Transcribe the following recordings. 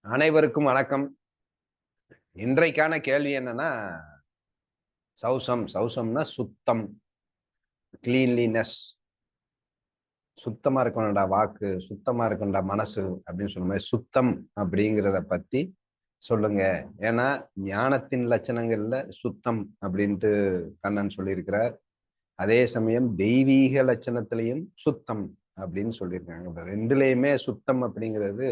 அனைவருக்கும் வணக்கம். இன்றைக்கான கேள்வி என்னன்னா சௌசம் சௌசம்னா சுத்தம் கிளீன்லினஸ் சுத்தமா இருக்கணும்டா வாக்கு சுத்தமா இருக்கணும்டா மனசு அப்படின்னு சொன்ன மாதிரி சுத்தம் அப்படிங்கிறத பத்தி சொல்லுங்க. ஏன்னா ஞானத்தின் லட்சணங்கள்ல சுத்தம் அப்படின்ட்டு கண்ணன் சொல்லியிருக்கிறார். அதே சமயம் தெய்வீக லட்சணத்திலையும் சுத்தம் அப்படின்னு சொல்லியிருக்காங்க. ரெண்டுலேயுமே சுத்தம் அப்படிங்கிறது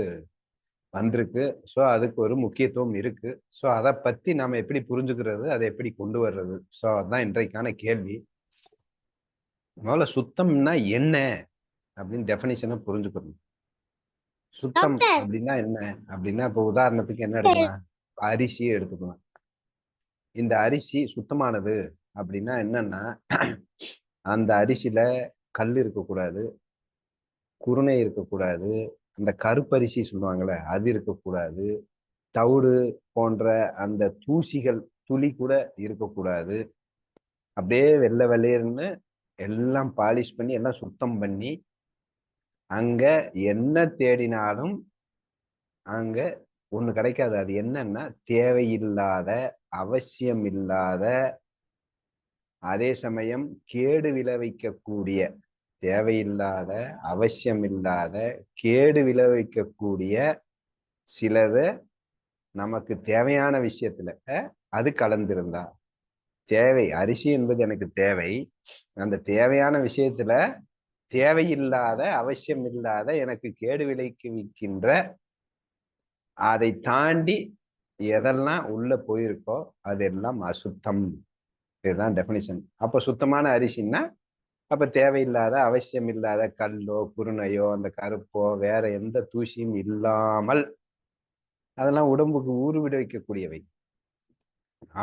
வந்திருக்கு. ஸோ அதுக்கு ஒரு முக்கியத்துவம் இருக்கு. ஸோ அதை பத்தி நாம எப்படி புரிஞ்சுக்கிறது அதை எப்படி கொண்டு வர்றது? ஸோ அதுதான் இன்றைக்கான கேள்வி. முதல்ல சுத்தம்னா என்ன அப்படின்னு டெஃபினிஷனை புரிஞ்சுக்கணும். சுத்தம் அப்படின்னா என்ன? அப்படின்னா இப்போ உதாரணத்துக்கு என்ன எடுக்கலாம்? அரிசியை எடுத்துக்கலாம். இந்த அரிசி சுத்தமானது அப்படின்னா என்னன்னா அந்த அரிசியில கல் இருக்கக்கூடாது. குருணை இருக்கக்கூடாது. அந்த கருப்பரிசி சொல்லுவாங்கள்ல அது இருக்கக்கூடாது. தவிடு போன்ற அந்த தூசிகள் துளி கூட இருக்கக்கூடாது. அப்படியே வெள்ளை வெள்ளையர்னு எல்லாம் பாலிஷ் பண்ணி எல்லாம் சுத்தம் பண்ணி அங்க என்ன தேடினாலும் அங்க ஒண்ணு கிடைக்காது. அது என்னன்னா தேவையில்லாத அவசியம் இல்லாத அதே சமயம் கேடு விளைவிக்கக்கூடிய தேவையில்லாத அவசியம் இல்லாத கேடு விளைவிக்கக்கூடிய சிலது நமக்கு தேவையான விஷயத்துல அது கலந்திருந்தா. தேவை அரிசி என்பது எனக்கு தேவை. அந்த தேவையான விஷயத்துல தேவையில்லாத அவசியம் இல்லாத எனக்கு கேடு விளைவிக்கின்ற அதை தாண்டி எதெல்லாம் உள்ள போயிருக்கோ அதெல்லாம் அசுத்தம். இதுதான் டெபினிஷன் அப்ப சுத்தமான அரிசின்னா அப்ப தேவையில்லாத அவசியம் இல்லாத கல்லோ குருணையோ அந்த கருப்போ வேற எந்த தூசியும் இல்லாமல் அதெல்லாம் உடம்புக்கு ஊறு விடுவிக்கக்கூடியவை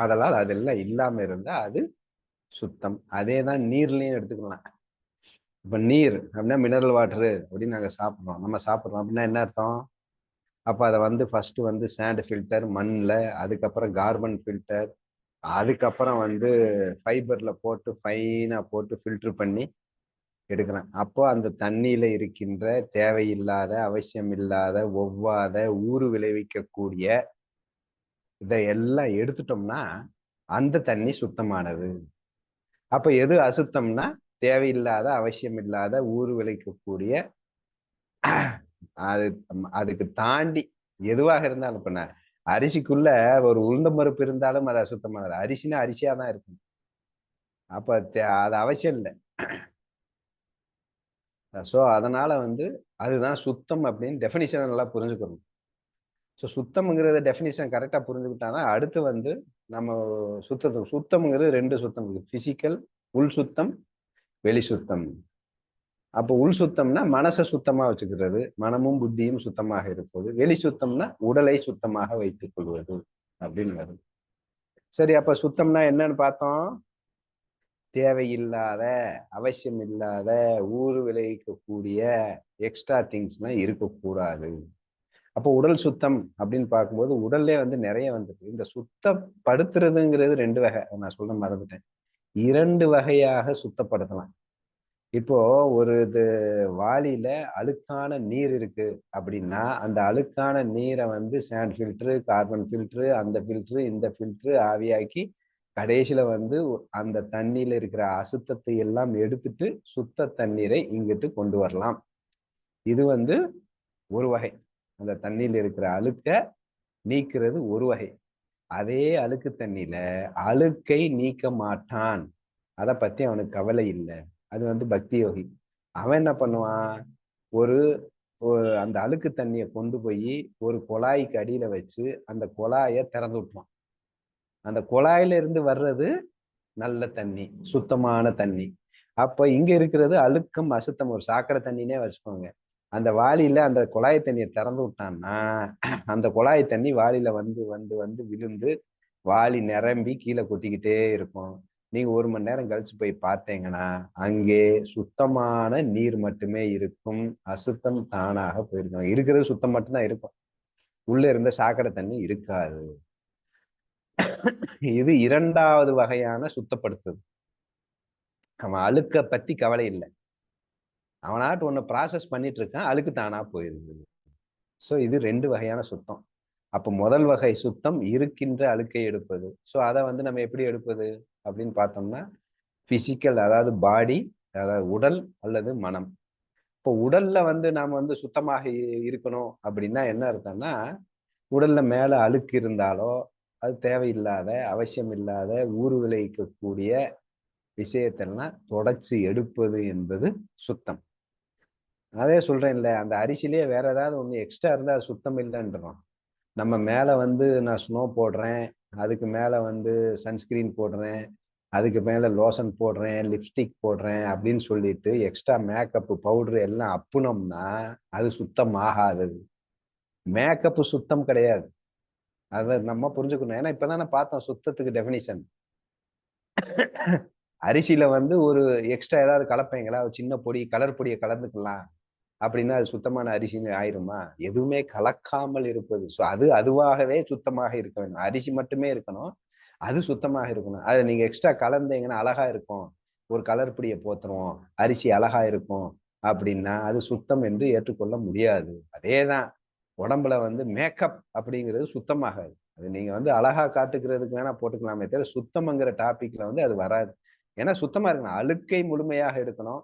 ஆதலால் அதெல்லாம் இல்லாம இருந்தா அது சுத்தம். அதே தான் நீர்லயும் எடுத்துக்கலாம். இப்ப நீர் அப்படின்னா மினரல் வாட்டரு அப்படின்னு நாங்க சாப்பிட்றோம். நம்ம சாப்பிட்றோம் அப்படின்னா என்ன அர்த்தம்? அப்ப அதை வந்து ஃபர்ஸ்ட் வந்து சாண்ட் ஃபில்டர் மண்ணில் அதுக்கப்புறம் கார்பன் ஃபில்டர் அதுக்கப்புறம் வந்து ஃபைபர்ல போட்டு ஃபைனா போட்டு ஃபில்டர் பண்ணி எடுக்கிறேன். அப்போ அந்த தண்ணியில இருக்கின்ற தேவையில்லாத அவசியம் இல்லாத ஒவ்வாத ஊறு விளைவிக்கக்கூடிய இதை எல்லாம் எடுத்துட்டோம்னா அந்த தண்ணி சுத்தமானது. அப்ப எது அசுத்தம்னா தேவையில்லாத அவசியம் இல்லாத ஊறு விளைவிக்கக்கூடிய அது அதுக்கு தாண்டி எதுவாக இருந்தாலும் இப்ப நான் அரிசிக்குள்ள ஒரு உளுந்த மறுப்பு இருந்தாலும் அது அசுத்தமானது. அரிசினா அரிசியா தான் இருக்கும். அப்ப அது அவசியம் இல்லை. ஸோ அதனால வந்து அதுதான் சுத்தம் அப்படின்னு டெஃபினிஷனை நல்லா புரிஞ்சுக்கணும். ஸோ சுத்தம்ங்கிறத டெஃபினிஷன் கரெக்டாக புரிஞ்சுக்கிட்டாதான் அடுத்து வந்து நம்ம சுத்தத்துக்கு சுத்தம்ங்கிறது ரெண்டு சுத்தம் இருக்குது ஃபிசிக்கல் உள் சுத்தம் வெளி சுத்தம். அப்போ உள் சுத்தம்னா மனசை சுத்தமா வச்சுக்கிறது மனமும் புத்தியும் சுத்தமாக இருப்பது வெளி சுத்தம்னா உடலை சுத்தமாக வைத்துக் கொள்வது அப்படின்னு வருது சரி அப்ப சுத்தம்னா என்னன்னு பார்த்தோம்? தேவையில்லாத அவசியம் இல்லாத ஊறு விளைவிக்கக்கூடிய எக்ஸ்ட்ரா திங்ஸ்லாம் இருக்கக்கூடாது. அப்போ உடல் சுத்தம் அப்படின்னு பார்க்கும்போது உடல்லே வந்து நிறைய வந்துருக்கு. இந்த சுத்தப்படுத்துறதுங்கிறது ரெண்டு வகை. நான் சொல்ல மறந்துட்டேன். இரண்டு வகையாக சுத்தப்படுத்தலாம். இப்போ ஒரு இது வாளியில அழுக்கான நீர் இருக்கு அப்படின்னா அந்த அழுக்கான நீரை வந்து சாண்ட் ஃபில்ட்ரு கார்பன் ஃபில்ட்ரு அந்த ஃபில்ட்ரு இந்த ஃபில்ட்ரு ஆவியாக்கி கடைசியில வந்து அந்த தண்ணியில இருக்கிற அசுத்தத்தை எல்லாம் எடுத்துட்டு சுத்த தண்ணீரை இங்கிட்டு கொண்டு வரலாம். இது வந்து ஒரு வகை. அந்த தண்ணியில இருக்கிற அழுக்க நீக்கிறது ஒரு வகை. அதே அழுக்கு தண்ணியில அழுக்கை நீக்க மாட்டான். அதை பத்தி அவனுக்கு கவலை இல்லை. அது வந்து பக்தி யோகி. அவன் என்ன பண்ணுவான்? ஒரு அந்த அழுக்கு தண்ணியை கொண்டு போய் ஒரு குழாய்க்கு அடியில வச்சு அந்த குழாயை திறந்து விட்டுவான் அந்த குழாயில இருந்து வர்றது நல்ல தண்ணி சுத்தமான தண்ணி. அப்ப இங்க இருக்கிறது அழுக்கம் அசுத்தம். ஒரு சாக்கடை தண்ணினே வச்சுக்கோங்க. அந்த வாளியில அந்த குழாய் தண்ணியை திறந்து விட்டான்னா அந்த குழாய் தண்ணி வாளியில வந்து வந்து வந்து விழுந்து வாளி நிரம்பி கீழே கொட்டிக்கிட்டே இருக்கும். நீங்க ஒரு மணி நேரம் கழிச்சு போய் பார்த்தீங்கன்னா அங்கே சுத்தமான நீர் மட்டுமே இருக்கும். அசுத்தம் தானாக போயிருக்கும். இருக்கிறது சுத்தம் மட்டும்தான் இருக்கும். உள்ள இருந்த சாக்கடை தண்ணி இருக்காது. இது இரண்டாவது வகையான சுத்தப்படுத்துது அவன் அழுக்க பத்தி கவலை இல்லை. அவனாட்டு ஒன்று ப்ராசஸ் பண்ணிட்டு இருக்கான். அழுக்கு தானா போயிருது. ஸோ இது ரெண்டு வகையான சுத்தம். அப்போ முதல் வகை சுத்தம் இருக்கின்ற அழுக்கை எடுப்பது. ஸோ அதை வந்து நம்ம எப்படி எடுப்பது? அப்படின்னு பார்த்தோம்னா பிசிக்கல் அதாவது பாடி அதாவது உடல் அல்லது மனம். இப்போ உடல்ல வந்து நாம் வந்து சுத்தமாக இருக்கணும் அப்படின்னா என்ன அர்த்தம்னா உடல்ல மேலே அழுக்கு இருந்தாலோ அது தேவையில்லாத அவசியம் இல்லாத ஊறு விளைவிக்கக்கூடிய விஷயத்தெல்லாம் தொடச்சி எடுப்பது என்பது சுத்தம். அதே சொல்றேன்ல அந்த அரிசிலேயே வேற ஏதாவது ஒன்று எக்ஸ்ட்ரா இருந்தால் அது சுத்தம் இல்லைன்றோம். நம்ம மேலே வந்து நான் ஸ்னோ போடுறேன் அதுக்கு மேலே வந்து சன்ஸ்கிரீன் போடுறேன் அதுக்கு மேலே லோஷன் போடுறேன் லிப்ஸ்டிக் போடுறேன் அப்படின்னு சொல்லிட்டு எக்ஸ்ட்ரா மேக்கப்பு பவுடர் எல்லாம் அப்புனோம்னா அது சுத்தம் ஆகாது மேக்கப்பு சுத்தம் கிடையாது. அதை நம்ம புரிஞ்சுக்கணும். ஏன்னா இப்பதானே பார்த்தோம் சுத்தத்துக்கு டெஃபினிஷன் அரிசியில வந்து ஒரு எக்ஸ்ட்ரா ஏதாவது கலப்பைங்களா? சின்ன பொடி கலர் பொடியை கலந்துக்கலாம். அப்படின்னா அது சுத்தமான அரிசின்னு ஆயிருமா? எதுவுமே கலக்காமல் இருப்பது. ஸோ அது அதுவாகவே சுத்தமாக இருக்க வேண்டும் அரிசி மட்டுமே இருக்கணும். அது சுத்தமாக இருக்கணும். அதை நீங்க எக்ஸ்ட்ரா கலந்தீங்கன்னா அழகா இருக்கும். ஒரு கலர் பிடியை போத்துருவோம். அரிசி அழகா இருக்கும் அப்படின்னா அது சுத்தம் என்று ஏற்றுக்கொள்ள முடியாது. அதே தான் உடம்புல வந்து மேக்கப் அப்படிங்கிறது சுத்தமாகாது. அது நீங்க வந்து அழகா காட்டுக்கிறதுக்கு வேணா போட்டுக்கலாமே தவிர சுத்தம்ங்கிற டாபிக்ல வந்து அது வராது. ஏன்னா சுத்தமா இருக்கணும். அழுக்கை முழுமையாக எடுக்கணும்.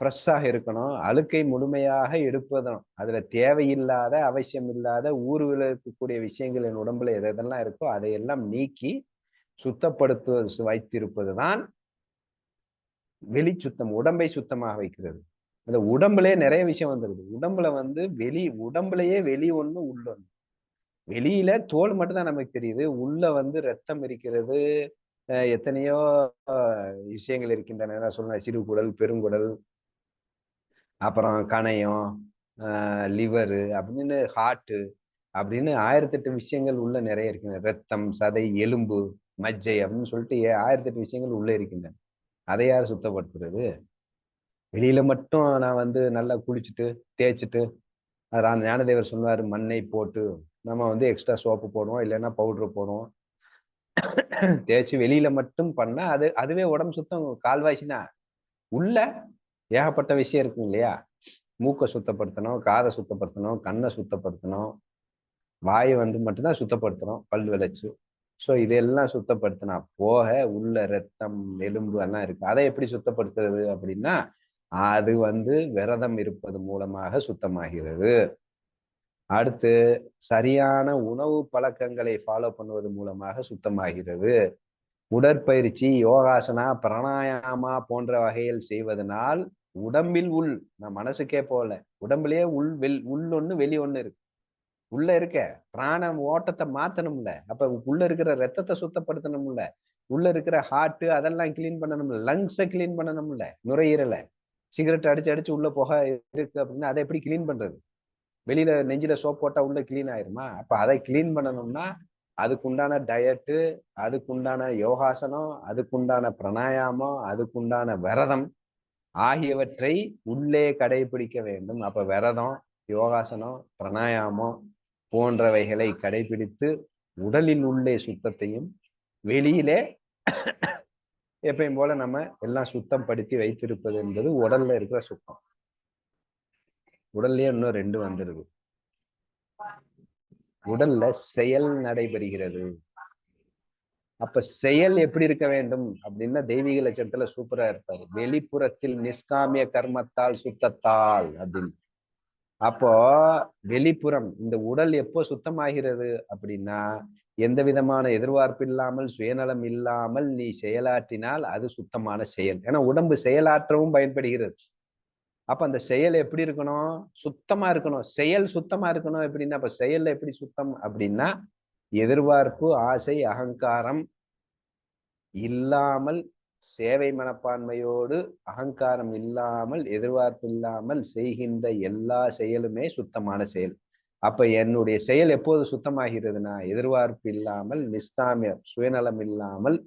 ஃப்ரெஷ்ஷாக இருக்கணும். அழுக்கை முழுமையாக எடுப்பதும் அதுல தேவையில்லாத அவசியம் இல்லாத ஊர்வில் இருக்கக்கூடிய விஷயங்கள் என் உடம்புல எதெல்லாம் இருக்கோ அதையெல்லாம் நீக்கி சுத்தப்படுத்துவது வைத்திருப்பது தான் வெளி சுத்தம் உடம்பை சுத்தமாக வைக்கிறது. அந்த உடம்புலயே நிறைய விஷயம் வந்துருது. உடம்புல வந்து வெளி உடம்புலயே வெளி ஒண்ணு உள்ள ஒண்ணு. வெளியில தோல் மட்டும் தான் நமக்கு தெரியுது. உள்ள வந்து ரத்தம் இருக்கிறது. எத்தனையோ விஷயங்கள் இருக்கின்றன. சொல்ல சிறுகுடல் பெருங்குடல் அப்புறம் கணையம் லிவரு அப்படின்னு ஹார்ட்டு அப்படின்னு ஆயிரத்தெட்டு விஷயங்கள் உள்ள நிறைய இருக்கின்றன ரத்தம் சதை எலும்பு மஜ்ஜை அப்படின்னு சொல்லிட்டு ஆயிரத்தெட்டு விஷயங்கள் உள்ள இருக்கின்றன அதை யார் சுத்தப்படுத்துறது? வெளியில மட்டும் நான் வந்து நல்லா குளிச்சுட்டு தேய்ச்சிட்டு அதான் ஞானதேவர் சொன்னார் மண்ணை போட்டு நம்ம வந்து எக்ஸ்ட்ரா சோப்பு போடுவோம் இல்லைன்னா பவுடர் போடுவோம். தேய்ச்சி வெளியில மட்டும் பண்ணா அது அதுவே உடம்பு சுத்தம் கால்வாய்ச்சினா உள்ள ஏகப்பட்ட விஷயம் இருக்கும் இல்லையா? மூக்கை சுத்தப்படுத்தணும் காதை சுத்தப்படுத்தணும் கண்ணை சுத்தப்படுத்தணும் வாயை வந்து மட்டும்தான் சுத்தப்படுத்தணும் பல் விளைச்சு. ஸோ இதெல்லாம் சுத்தப்படுத்தினா போக உள்ள ரத்தம் எலும்பு எல்லாம் இருக்கு. அதை எப்படி சுத்தப்படுத்துறது அப்படின்னா அது வந்து விரதம் இருப்பது மூலமாக சுத்தமாகிறது. அடுத்து சரியான உணவு பழக்கங்களை ஃபாலோ பண்ணுவது மூலமாக சுத்தமாகிறது. உடற்பயிற்சி யோகாசனா பிராணாயாமா போன்ற வகையில் செய்வதனால் உடம்பில் உள் நான் மனசுக்கே போகல. உடம்புலயே உள் வெல் உள் ஒண்ணு வெளி ஒண்ணு இருக்கு. உள்ள இருக்க. பிராண ஓட்டத்தை மாத்தணும்ல. அப்ப உள்ள இருக்கிற ரத்தத்தை சுத்தப்படுத்தணும்ல. உள்ள இருக்கிற ஹார்ட் அதெல்லாம் கிளீன் பண்ணணும்ல. லங்ஸை கிளீன் பண்ணணும்ல. நுரையீரலை. சிகரெட் அடிச்சு அடிச்சு உள்ள போக இருக்கு அப்படின்னா அதை எப்படி கிளீன் பண்றது? வெளியில நெஞ்சில சோப் போட்டா உள்ள கிளீன் ஆயிருமா? அப்ப அதை கிளீன் பண்ணணும்னா அதுக்குண்டான டயட்டு அதுக்குண்டான யோகாசனம் அதுக்குண்டான பிராணாயாமம் அதுக்குண்டான விரதம் ஆகியவற்றை உள்ளே கடைபிடிக்க வேண்டும். அப்ப விரதம் யோகாசனம் பிராணாயாமம் போன்றவைகளை கடைபிடித்து உடலில் உள்ளே சுத்தத்தையும் வெளியிலே எப்பயும் போல நம்ம எல்லாம் சுத்தம் படுத்தி வைத்திருப்பது என்பது உடல்ல இருக்கிற சுத்தம். உடல்லயே இன்னும் ரெண்டு வந்துருது உடல்ல செயல் நடைபெறுகிறது. அப்ப செயல் எப்படி இருக்க வேண்டும்? அப்படின்னா தெய்வீக லட்சத்துல சூப்பரா இருப்பாரு. வெளிப்புறத்தில் நிஷ்காமிய கர்மத்தால் சுத்தத்தால் அப்படின்னு. அப்போ வெளிப்புறம் இந்த உடல் எப்போ சுத்தமாகிறது அப்படின்னா எந்த விதமான எதிர்பார்ப்பு இல்லாமல் சுயநலம் இல்லாமல் நீ செயலாற்றினால் அது சுத்தமான செயல். ஏன்னா உடம்பு செயலாற்றவும் பயன்படுகிறது. அப்ப அந்த செயல் எப்படி இருக்கணும்? சுத்தமா இருக்கணும். செயல் சுத்தமா இருக்கணும் எப்படின்னா அப்ப செயல்ல எப்படி சுத்தம் அப்படின்னா எதிர்பார்ப்பு ஆசை அகங்காரம் இல்லாமல் சேவை மனப்பான்மையோடு அகங்காரம் இல்லாமல் எதிர்பார்ப்பு இல்லாமல் செய்கின்ற எல்லா செயலுமே சுத்தமான செயல். அப்ப என்னுடைய செயல் எப்போது சுத்தமாகிறதுனா எதிர்பார்ப்பு இல்லாமல் நிஷ்காமிய சுயநலம் இல்லாமல்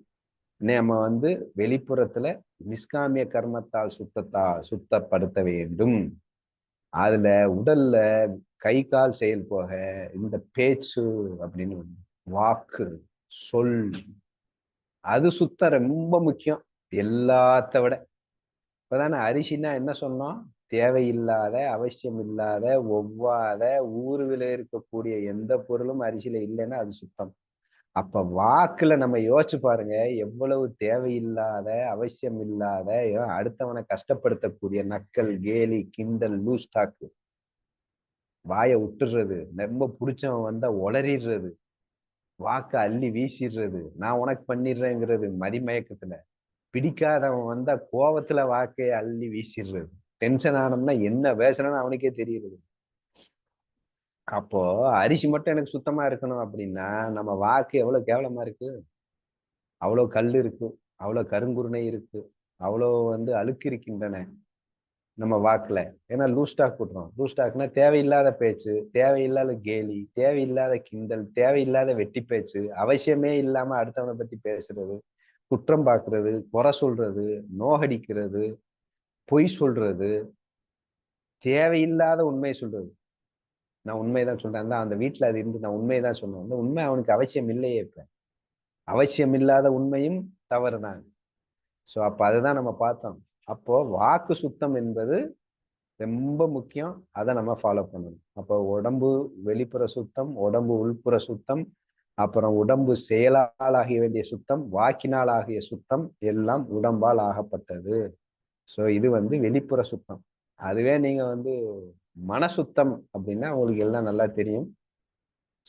நம்ம வந்து வெளிப்புறத்துல நிஷ்காமிய கர்மத்தால் சுத்தத்தா சுத்தப்படுத்த வேண்டும். அதுல உடல்ல கை கால் செயல் போக இந்த பேச்சு அப்படின்னு வாக்கு சொல் அது சுத்த ரொம்ப முக்கியம். எல்லாத்த விட. இப்போதானே அரிசினா என்ன சொன்னோம்? தேவையில்லாத அவசியம் இல்லாத ஒவ்வாத ஊருவில இருக்கக்கூடிய எந்த பொருளும் அரிசியில இல்லைன்னா அது சுத்தம். அப்ப வாக்குல நம்ம யோசிச்சு பாருங்க எவ்வளவு தேவையில்லாத அவசியம் இல்லாத அடுத்தவனை கஷ்டப்படுத்தக்கூடிய நக்கல் கேலி கிண்டல் லூஸ் டாக்கு. வாயை விட்டுறது ரொம்ப பிடிச்சவன் வந்தா உளறிடுறது வாக்க அள்ளி வீசிடுறது நான் உனக்கு பண்ணிடுறேங்கிறது மதிமயக்கத்துல பிடிக்காதவன் வந்தா கோவத்துல வாக்கைய அள்ளி வீசிடுறது டென்ஷன் ஆனோம்னா என்ன பேசணும்னு அவனுக்கே தெரியுது அப்போ அரிசி மட்டும் எனக்கு சுத்தமா இருக்கணும் அப்படின்னா நம்ம வாக்கு எவ்வளவு கேவலமா இருக்கு? அவ்வளவு கல் இருக்கு அவ்வளவு கருங்குருணை இருக்கு அவ்வளோ வந்து அழுக்கு இருக்கின்றன. நம்ம வாக்குல. ஏன்னா லூஸ் ஸ்டாக் போட்டுறோம் லூஸ் ஸ்டாக்னா தேவையில்லாத பேச்சு தேவையில்லாத கேலி தேவையில்லாத கிண்டல் தேவையில்லாத வெட்டி பேச்சு அவசியமே இல்லாம அடுத்தவனை பத்தி பேசுறது குற்றம் பார்க்கறது குறை சொல்றது நோகடிக்கிறது பொய் சொல்றது தேவையில்லாத உண்மையை சொல்றது. நான் உண்மைதான் சொல்றேன். அந்த வீட்டுல அது இருந்து நான் உண்மைதான் சொன்னேன் அந்த உண்மை அவனுக்கு அவசியம் இல்லையே இப்ப. அவசியம் இல்லாத உண்மையும் தவறு தான் ஸோ அப்போ அதுதான் நம்ம பார்த்தோம். அப்போ வாக்கு சுத்தம் என்பது ரொம்ப முக்கியம். அதை நம்ம ஃபாலோ பண்ணணும். அப்போ உடம்பு வெளிப்புற சுத்தம் உடம்பு உள்புற சுத்தம் அப்புறம் உடம்பு செயலால் ஆகிய வேண்டிய சுத்தம் வாக்கினால் ஆகிய சுத்தம் எல்லாம் உடம்பால் ஆகப்பட்டது. ஸோ இது வந்து வெளிப்புற சுத்தம். அதுவே நீங்கள் வந்து மன சுத்தம் அப்படின்னா உங்களுக்கு எல்லாம் நல்லா தெரியும்.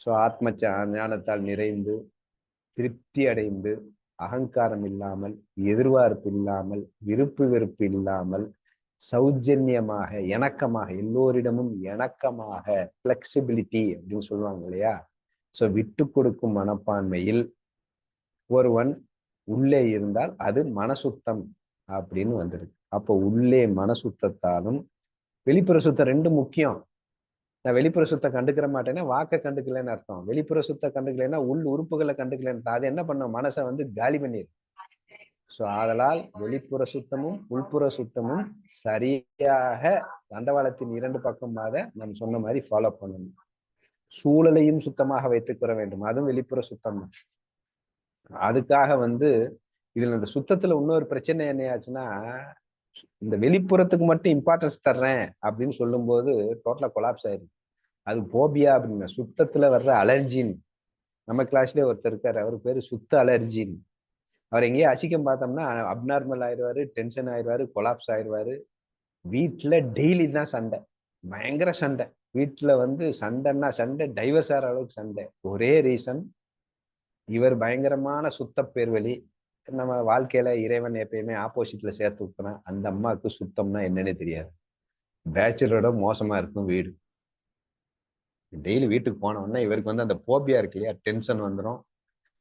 ஸோ ஆத்ம ஞானத்தால் நிறைந்து திருப்தி அடைந்து அகங்காரம் இல்லாமல் எதிர்பார்ப்பு இல்லாமல் விருப்பு வெறுப்பு இல்லாமல் சௌஜன்யமாக இணக்கமாக எல்லோரிடமும் இணக்கமாக பிளெக்சிபிலிட்டி அப்படின்னு சொல்லுவாங்க இல்லையா? ஸோ விட்டு கொடுக்கும் மனப்பான்மையில் ஒருவன் உள்ளே இருந்தால் அது மனசுத்தம் அப்படின்னு வந்துருக்கு. அப்போ உள்ளே மனசுத்தத்தாலும் வெளிப்புற சுத்தம் ரெண்டு முக்கியம். நான் வெளிப்புற சுத்த கண்டுக்கிற மாட்டேன்னா வாக்க கண்டுக்கலன்னு அர்த்தம். வெளிப்புற சுத்த கண்டுக்கலைன்னா உள் உறுப்புகளை கண்டுக்கலன்னு அது என்ன பண்ணும்? மனசை வந்து காலி பண்ணிடு ஸோ அதனால் வெளிப்புற சுத்தமும் உள்புற சுத்தமும் சரியாக தண்டவாளத்தின் இரண்டு பக்கமாக நம்ம சொன்ன மாதிரி ஃபாலோ பண்ணணும். சூழலையும் சுத்தமாக வைத்துக்கிற வேண்டும். அதுவும் வெளிப்புற சுத்தம் தான். அதுக்காக வந்து இதுல இந்த சுத்தத்துல இன்னொரு பிரச்சனை என்ன ஆச்சுன்னா இந்த வெளிப்புறத்துக்கு மட்டும் இம்பார்ட்டன்ஸ் தர்றேன் அப்படின்னு சொல்லும்போது டோட்டலா கொலாப்ஸ் ஆயிருக்கு அது போபியா அப்படிங்க. சுத்தத்துல வர்ற அலர்ஜின் நம்ம கிளாஸ்லயே ஒருத்தர் இருக்காரு. அவர் பேரு சுத்த அலர்ஜின் அவர் எங்கேயோ அசிக்கம் பார்த்தோம்னா அப்நார்மல் ஆயிடுவாரு டென்ஷன் ஆயிடுவாரு கொலாப்ஸ் ஆயிடுவாரு. வீட்டில் டெய்லி தான் சண்டை. பயங்கர சண்டை. வீட்டில் வந்து சண்டைன்னா சண்டை டைவர்ஸ் ஆகிற அளவுக்கு சண்டை. ஒரே ரீசன் இவர் பயங்கரமான சுத்த பேர்வழி நம்ம வாழ்க்கையில இறைவன் எப்பயுமே ஆப்போசிட்ல சேர்த்து விட்டனா அந்த அம்மாவுக்கு சுத்தம்னா என்னன்னு தெரியாது. பேச்சுலரோட மோசமா இருக்கும் வீடு. டெய்லி வீட்டுக்கு போனோம்னா இவருக்கு வந்து அந்த போபியா இருக்கு இல்லையா? டென்ஷன் வந்துடும்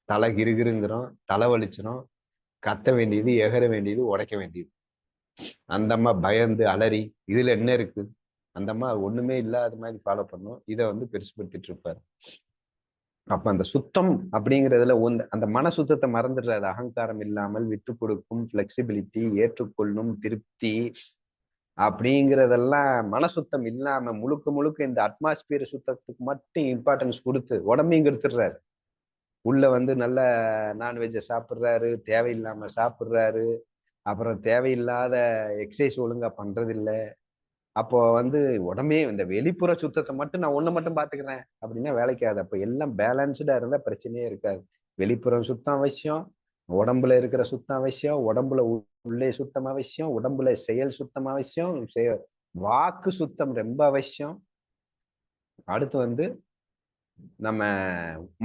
தலை கிருகிருங்கிறோம். தலை வலிச்சிடும் கத்த வேண்டியது எகர வேண்டியது உடைக்க வேண்டியது. அந்த அம்மா பயந்து அலறி இதுல என்ன இருக்கு? அந்த அம்மா ஒண்ணுமே இல்லாத மாதிரி ஃபாலோ பண்ணும். இதை வந்து பெருசுபடுத்திட்டு இருப்பாரு. அப்ப அந்த சுத்தம் அப்படிங்கிறதுல அந்த மன சுத்தத்தை மறந்துடுறது அகங்காரம் இல்லாமல் விட்டு கொடுக்கும் பிளெக்சிபிலிட்டி ஏற்றுக்கொள்ளும் திருப்தி அப்படிங்கிறதெல்லாம் மன சுத்தம் இல்லாம முழுக்க முழுக்க இந்த அட்மாஸ்பியர் சுத்தத்துக்கு மட்டும் இம்பார்ட்டன்ஸ் கொடுத்து உடம்பையும் கெடுத்துடுறாரு உள்ள வந்து நல்ல நான்வெஜ்ஜை சாப்பிட்றாரு தேவையில்லாம சாப்பிட்றாரு. அப்புறம் தேவையில்லாத எக்ஸசைஸ் ஒழுங்கா பண்றதில்லை. அப்போ வந்து உடம்பே இந்த வெளிப்புற சுத்தத்தை மட்டும் நான் ஒண்ணு மட்டும் பாத்துக்கிறேன். அப்படின்னா வேலைக்காது அப்ப எல்லாம் பேலன்ஸ்டா இருந்தா பிரச்சனையே இருக்காது. வெளிப்புறம் சுத்தம் அவசியம் உடம்புல இருக்கிற சுத்தம் அவசியம் உடம்புல உள்ளே சுத்தம் அவசியம் உடம்புல செயல் சுத்தம் அவசியம் வாக்கு சுத்தம் ரொம்ப அவசியம். அடுத்து வந்து நம்ம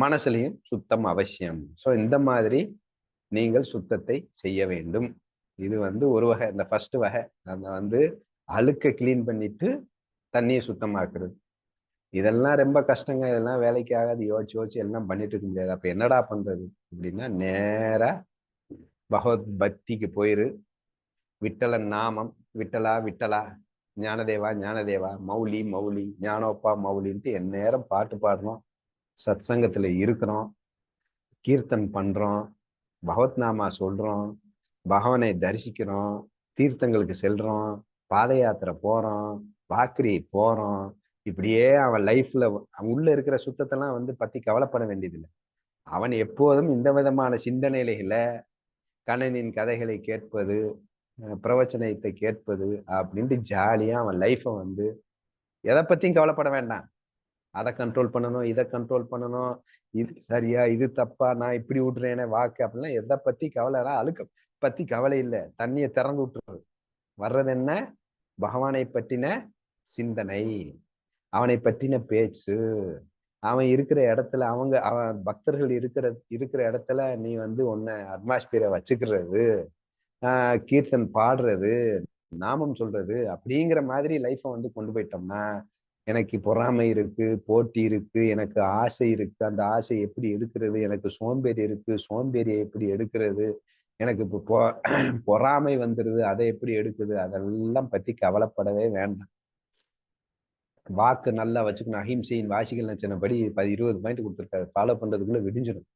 மனசுலையும் சுத்தம் அவசியம். ஸோ இந்த மாதிரி நீங்கள் சுத்தத்தை செய்ய வேண்டும். இது வந்து ஒரு வகை இந்த ஃபர்ஸ்ட் வகை. அந்த வந்து அழுக்க கிளீன் பண்ணிட்டு தண்ணியை சுத்தமாக்குறது. இதெல்லாம் ரொம்ப கஷ்டங்க. இதெல்லாம் வேலைக்கு ஆகாது. யோசிச்சு யோசிச்சு எல்லாம் பண்ணிட்டு இருக்க முடியாது. அப்ப என்னடா பண்றது? அப்படின்னா நேரா பகவத் பக்திக்கு போயிரு. விட்டல நாமம் விட்டலா விட்டலா ஞானதேவா ஞானதேவா மௌலி மௌலி ஞானோப்பா மௌலின்ட்டு என் நேரம் பாட்டு பாடுறோம். சத் சங்கத்துல இருக்கிறோம். கீர்த்தன் பண்றோம். பகவத் நாமா சொல்றோம். பகவனை தரிசிக்கிறோம். தீர்த்தங்களுக்கு செல்றோம். பாத யாத்திரை போறோம் வாக்கிரி போறோம். இப்படியே அவன் லைஃப்ல உள்ள இருக்கிற சுத்தத்தெல்லாம் வந்து பத்தி கவலைப்பட வேண்டியதில்லை. அவன் எப்போதும் இந்த விதமான சிந்தனைகளை கண்ணனின் கதைகளை கேட்பது பிரவச்சனத்தை கேட்பது அப்படின்ட்டு ஜாலியா அவன் லைஃப்பை வந்து எதை பத்தியும் கவலைப்பட வேண்டாம். அதை கண்ட்ரோல் பண்ணணும் இதை கண்ட்ரோல் பண்ணணும் இது சரியா இது தப்பா நான் இப்படி விட்டுறேனே வாக்கு அப்படின்னா எதை பத்தி கவலை அழுக்க பத்தி கவலை இல்லை. தண்ணியை திறந்து விட்டுறது வர்றது என்ன? பகவானை பற்றின சிந்தனை அவனை பற்றின பேச்சு. அவன் இருக்கிற இடத்துல அவங்க அவன் பக்தர்கள் இருக்கிற இருக்கிற இடத்துல நீ வந்து உன்னை அட்மாஸ்பியரை வச்சுக்கிறது ஆஹ் கீர்த்தன் பாடுறது நாமம் சொல்றது அப்படிங்கிற மாதிரி லைஃப்பை வந்து கொண்டு போயிட்டோம்னா எனக்கு பொறாமை இருக்கு போட்டி இருக்கு எனக்கு ஆசை இருக்கு. அந்த ஆசை எப்படி எடுக்கிறது? எனக்கு சோம்பேறி இருக்கு சோம்பேறியை எப்படி எடுக்கிறது? எனக்கு இப்போ பொ பொறாமை வந்துடுது அதை எப்படி எடுக்குது அதெல்லாம் பற்றி கவலைப்படவே வேண்டாம். வாக்கு நல்லா வச்சுக்கணும். அஹிம்சையின் வாசிகள் நச்சனபடி பதி இருபது பாயிண்ட் கொடுத்துருக்காரு. ஃபாலோ பண்ணுறதுக்குள்ளே விடிஞ்சிடும்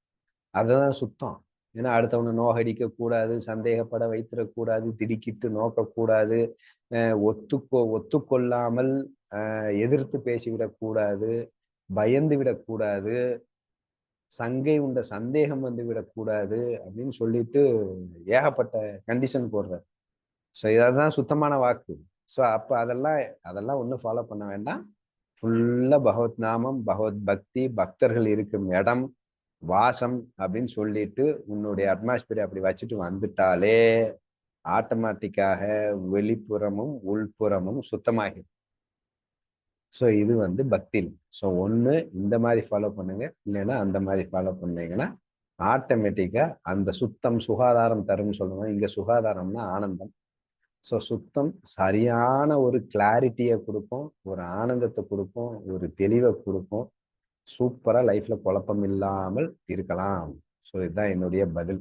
அதுதான் சுத்தம். ஏன்னா அடுத்தவனை நோகடிக்க கூடாது சந்தேகப்பட வைத்திடக்கூடாது திடுக்கிட்டு நோக்கக்கூடாது ஒத்துக்கோ ஒத்துக்கொள்ளாமல் எதிர்த்து பேசிவிடக்கூடாது பயந்து விடக்கூடாது சங்கை உண்ட சந்தேகம் வந்து விடக்கூடாது அப்படின்னு சொல்லிட்டு ஏகப்பட்ட கண்டிஷன் போடுறார். ஸோ இதான் சுத்தமான வாக்கு. ஸோ அப்போ அதெல்லாம் அதெல்லாம் ஒன்றும் ஃபாலோ பண்ண வேண்டாம். ஃபுல்லாக பகவத் நாமம் பகவத் பக்தி பக்தர்கள் இருக்கும் இடம் வாசம் அப்படின்னு சொல்லிட்டு உன்னுடைய அட்மாஸ்பியர் அப்படி வச்சுட்டு வந்துட்டாலே ஆட்டோமேட்டிக்காக வெளிப்புறமும் உள்புறமும் சுத்தமாகிடும் ஸோ இது வந்து பக்தில் ஸோ ஒன்று இந்த மாதிரி ஃபாலோ பண்ணுங்க. இல்லைன்னா அந்த மாதிரி ஃபாலோ பண்ணீங்கன்னா ஆட்டோமேட்டிக்காக அந்த சுத்தம் சுகாதாரம் தரும்னு சொல்லுவாங்க இங்கே சுகாதாரம்னா ஆனந்தம். ஸோ சுத்தம் சரியான ஒரு கிளாரிட்டியை கொடுக்கும் ஒரு ஆனந்தத்தை கொடுக்கும் ஒரு தெளிவை கொடுக்கும். சூப்பராக லைஃப்பில் குழப்பம் இல்லாமல் இருக்கலாம். ஸோ இதுதான் என்னுடைய பதில்.